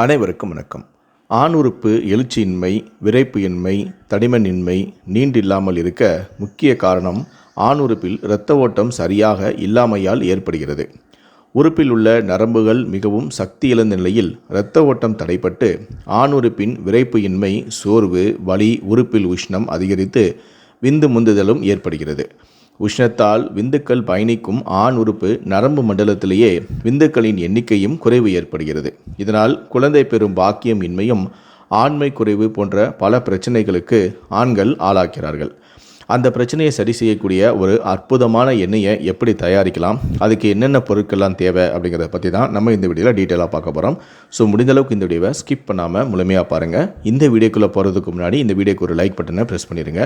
அனைவருக்கும் வணக்கம். ஆண் உறுப்பு எழுச்சியின்மை விரைப்பு இன்மை தடிமனின்மை நீண்டில்லாமல் இருக்க முக்கிய காரணம் ஆண் உறுப்பில் இரத்த ஓட்டம் சரியாக இல்லாமையால் ஏற்படுகிறது. உறுப்பில் உள்ள நரம்புகள் மிகவும் சக்தி இழந்த நிலையில் இரத்த ஓட்டம் தடைப்பட்டு ஆண் உறுப்பின் விரைப்பு இன்மை சோர்வு வலி உறுப்பில் உஷ்ணம் அதிகரித்து விந்து முந்துதலும் ஏற்படுகிறது. உஷ்ணத்தால் விந்துக்கள் பயணிக்கும் ஆண் உறுப்பு நரம்பு மண்டலத்திலேயே விந்துக்களின் எண்ணிக்கையும் குறைவு ஏற்படுகிறது. இதனால் குழந்தை பெறும் பாக்கியம் இன்மையும் ஆண்மை குறைவு போன்ற பல பிரச்சனைகளுக்கு ஆண்கள் ஆளாக்கிறார்கள் அந்த பிரச்சனையை சரி செய்யக்கூடிய ஒரு அற்புதமான எண்ணெயை எப்படி தயாரிக்கலாம் அதுக்கு என்னென்ன பொருட்கள்லாம் தேவை அப்படிங்கிறத பற்றி தான் நம்ம இந்த வீடியோவில் டீட்டெயிலாக பார்க்க போகிறோம் ஸோ முடிந்தளவுக்கு இந்த வீடியோவை ஸ்கிப் பண்ணாமல் முழுமையாக பாருங்கள் இந்த வீடியோக்குள்ளே போகிறதுக்கு முன்னாடி இந்த வீடியோக்கு ஒரு லைக் பட்டனை ப்ரெஸ் பண்ணிடுங்க.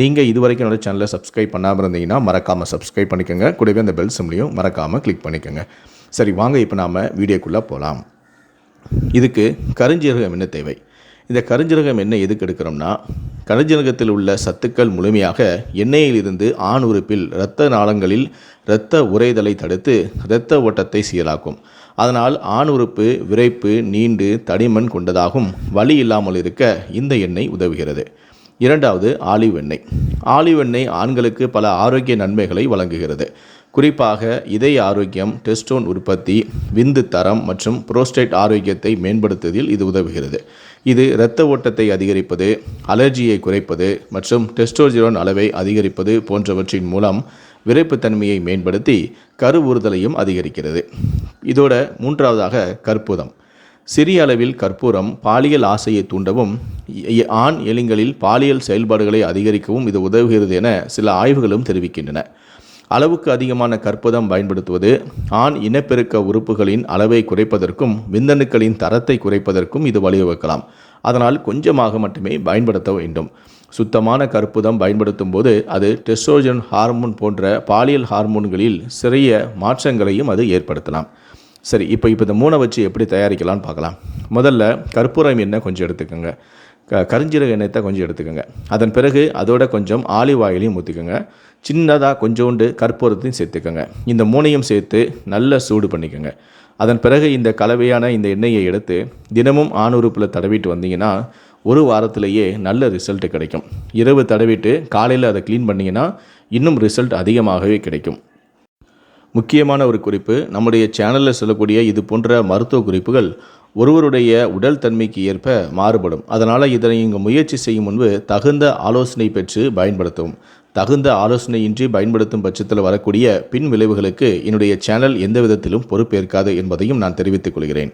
நீங்கள் இது வரைக்கும் என்னோட சேனலை சப்ஸ்கிரைப் பண்ணாமல் இருந்தீங்கன்னா மறக்காமல் சப்ஸ்கிரைப் பண்ணிக்கோங்க. கூடவே அந்த பெல் சிம்லையும் மறக்காமல் கிளிக் பண்ணிக்கோங்க. சரி வாங்க இப்போ நாம் வீடியோக்குள்ளே போகலாம் இதுக்கு கருஞ்சீரகம் என்ன தேவை. இந்த கருஞ்சீரகம் என்ன எதுக்கு எடுக்கிறோம்னா கருஞ்சீரகத்தில் உள்ள சத்துக்கள் முழுமையாக எண்ணெயிலிருந்து ஆண் உறுப்பில் இரத்த நாளங்களில் இரத்த உறைதலை தடுத்து இரத்த ஓட்டத்தை சீராக்கும். அதனால் ஆண் உறுப்பு விரைப்பு நீண்டு தடிமன் கொண்டதாகும். வலி இல்லாமல் இருக்க இந்த எண்ணெய் உதவுகிறது. இரண்டாவது ஆலிவ் எண்ணெய். ஆலிவ் எண்ணெய் ஆண்களுக்கு பல ஆரோக்கிய நன்மைகளை வழங்குகிறது. குறிப்பாக இதய ஆரோக்கியம் டெஸ்டோன் உற்பத்தி விந்து தரம் மற்றும் புரோஸ்டேட் ஆரோக்கியத்தை மேம்படுத்துவதில் இது உதவுகிறது. இது இரத்த ஓட்டத்தை அதிகரிப்பது அலர்ஜியை குறைப்பது மற்றும் டெஸ்டோஜிரோன் அளவை அதிகரிப்பது போன்றவற்றின் மூலம் விரைப்புத்தன்மையை மேம்படுத்தி கருவுறுதலையும் அதிகரிக்கிறது. இதோட மூன்றாவதாக கற்பூரம். சிறிய அளவில் கற்பூரம் பாலியல் ஆசையை தூண்டவும் ஆண் எலிங்களில் பாலியல் செயல்பாடுகளை அதிகரிக்கவும் இது உதவுகிறது என சில ஆய்வுகளும் தெரிவிக்கின்றன. அளவுக்கு அதிகமான கற்பதம் பயன்படுத்துவது ஆண் இனப்பெருக்க உறுப்புகளின் அளவை குறைப்பதற்கும் விந்தணுக்களின் தரத்தை குறைப்பதற்கும் இது வழிவகுக்கலாம். அதனால் கொஞ்சமாக மட்டுமே பயன்படுத்த வேண்டும். சுத்தமான கற்புதம் பயன்படுத்தும் போது அது டெஸ்ட்ரோஜன் ஹார்மோன் போன்ற பாலியல் ஹார்மோன்களில் சிறிய மாற்றங்களையும் அது ஏற்படுத்தலாம். சரி இப்போ இப்போ இந்த மூணை வச்சு எப்படி தயாரிக்கலாம்னு பார்க்கலாம். முதல்ல கற்பூரம் என்ன கொஞ்சம் எடுத்துக்கோங்க. க கரிஞ்சீரக எண்ணெயத்தை கொஞ்சம் எடுத்துக்கோங்க. அதன் பிறகு அதோட கொஞ்சம் ஆலிவ் ஆயிலையும் ஊற்றிக்கோங்க சின்னதாக கொஞ்சோண்டு கற்பூரத்தையும் சேர்த்துக்கோங்க. இந்த மூணையும் சேர்த்து நல்லா சூடு பண்ணிக்கோங்க. அதன் பிறகு இந்த கலவையான இந்த எண்ணெயை எடுத்து தினமும் ஆணுறுப்பில் தடவிட்டு வந்தீங்கன்னா ஒரு வாரத்திலேயே நல்ல ரிசல்ட் கிடைக்கும். இரவு தடவிட்டு காலையில் அதை க்ளீன் பண்ணிங்கன்னா இன்னும் ரிசல்ட் அதிகமாகவே கிடைக்கும். முக்கியமான ஒரு குறிப்பு நம்முடைய சேனலில் சொல்லக்கூடிய இது போன்ற மருத்துவ குறிப்புகள் ஒருவருடைய உடல் தன்மைக்கு ஏற்ப மாறுபடும். அதனால் இதனை இங்கு முயற்சி செய்யும் முன்பு தகுந்த ஆலோசனை பெற்று பயன்படுத்தவும் தகுந்த ஆலோசனையின்றி பயன்படுத்தும் பட்சத்தில் வரக்கூடிய பின் விளைவுகளுக்கு என்னுடைய சேனல் எந்த விதத்திலும் பொறுப்பேற்காது என்பதையும் நான் தெரிவித்துக் கொள்கிறேன்.